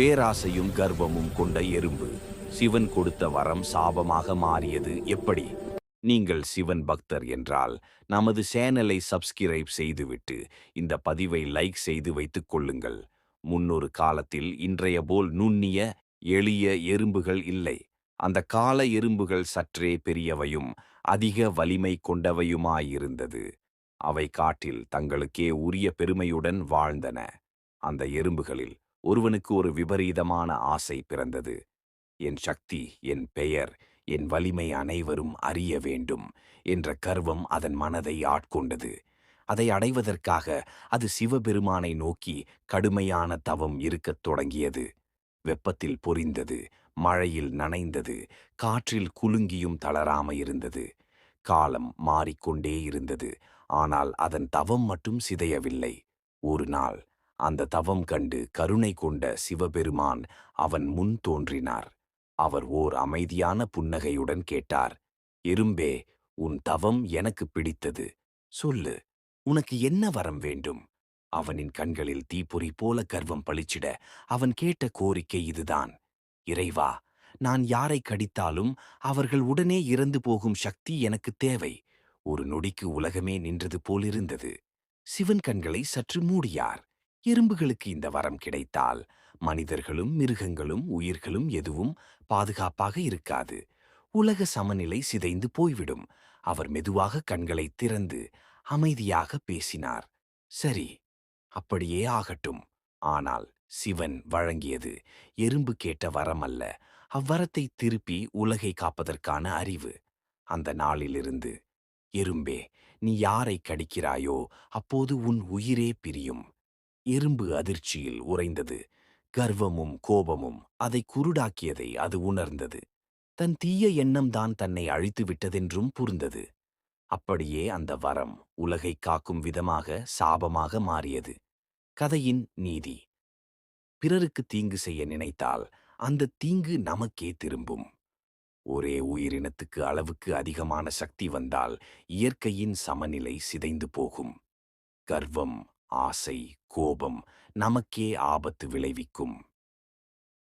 பேராசையும் கர்வமும் கொண்ட எறும்பு சிவன் கொடுத்த வரம் சாபமாக மாறியது எப்படி? நீங்கள் சிவன் பக்தர் என்றால் நமது சேனலை சப்ஸ்கிரைப் செய்துவிட்டு இந்த பதிவை லைக் செய்து வைத்துக் கொள்ளுங்கள். முன்னொரு காலத்தில் இன்றைய போல் நுண்ணிய எளிய எறும்புகள் இல்லை. அந்த கால எறும்புகள் சற்றே பெரியவையும் அதிக வலிமை கொண்டவையுமாயிருந்தது. அவை காட்டில் தங்களுக்கே உரிய பெருமையுடன் வாழ்ந்தன. அந்த எறும்புகளில் ஒருவனுக்கு ஒரு விபரீதமான ஆசை பிறந்தது. என் சக்தி என் பெயர் என் வலிமை அனைவரும் அறிய வேண்டும் என்ற கர்வம் அதன் மனதை ஆட்கொண்டது. அதை அடைவதற்காக அது சிவபெருமானை நோக்கி கடுமையான தவம் இருக்கத் தொடங்கியது. வெப்பத்தில் பொரிந்தது மழையில் நனைந்தது காற்றில் குலுங்கியும் தளராம இருந்தது. காலம் மாறிக்கொண்டே இருந்தது ஆனால் அதன் தவம் மட்டும் சிதையவில்லை. ஒரு நாள் அந்த தவம் கண்டு கருணை கொண்ட சிவபெருமான் அவன் முன் தோன்றினார். அவர் ஓர் அமைதியான புன்னகையுடன் கேட்டார் எறும்பே உன் தவம் எனக்கு பிடித்தது. சொல்லு உனக்கு என்ன வரம் வேண்டும்? அவனின் கண்களில் தீப்பொறி போல கர்வம் பளிச்சிட அவன் கேட்ட கோரிக்கை இதுதான். இறைவா நான் யாரை கடித்தாலும் அவர்கள் உடனே இறந்து போகும் சக்தி எனக்கு தேவை. ஒரு நொடிக்கு உலகமே நின்றது போலிருந்தது. சிவன் கண்களை சற்று மூடியார். எறும்புகளுக்கு இந்த வரம் கிடைத்தால் மனிதர்களும் மிருகங்களும் உயிர்களும் எதுவும் பாதுகாப்பாக இருக்காது. உலக சமநிலை சிதைந்து போய்விடும். அவர் மெதுவாக கண்களை திறந்து அமைதியாக பேசினார். சரி அப்படியே ஆகட்டும். ஆனால் சிவன் வழங்கியது எறும்பு கேட்ட வரம் அல்ல. அவ்வரத்தை திருப்பி உலகை காப்பதற்கான அறிவு. அந்த நாளிலிருந்து எறும்பே நீ யாரை கடிக்கிறாயோ அப்போது உன் உயிரே பிரியும். எறும்பு அதிர்ச்சியில் உறைந்தது. கர்வமும் கோபமும் அதை குருடாக்கியதை அது உணர்ந்தது. தன் தீய எண்ணம்தான் தன்னை அழித்து விட்டதென்றும் புரிந்தது. அப்படியே அந்த வரம் உலகை காக்கும் விதமாக சாபமாக மாறியது. கதையின் நீதி. பிறருக்கு தீங்கு செய்ய நினைத்தால் அந்த தீங்கு நமக்கே திரும்பும். ஒரே உயிரினத்துக்கு அளவுக்கு அதிகமான சக்தி வந்தால் இயற்கையின் சமநிலை சிதைந்து போகும். கர்வம் ஆசை கோபம் நமக்கே ஆபத்து விளைவிக்கும்.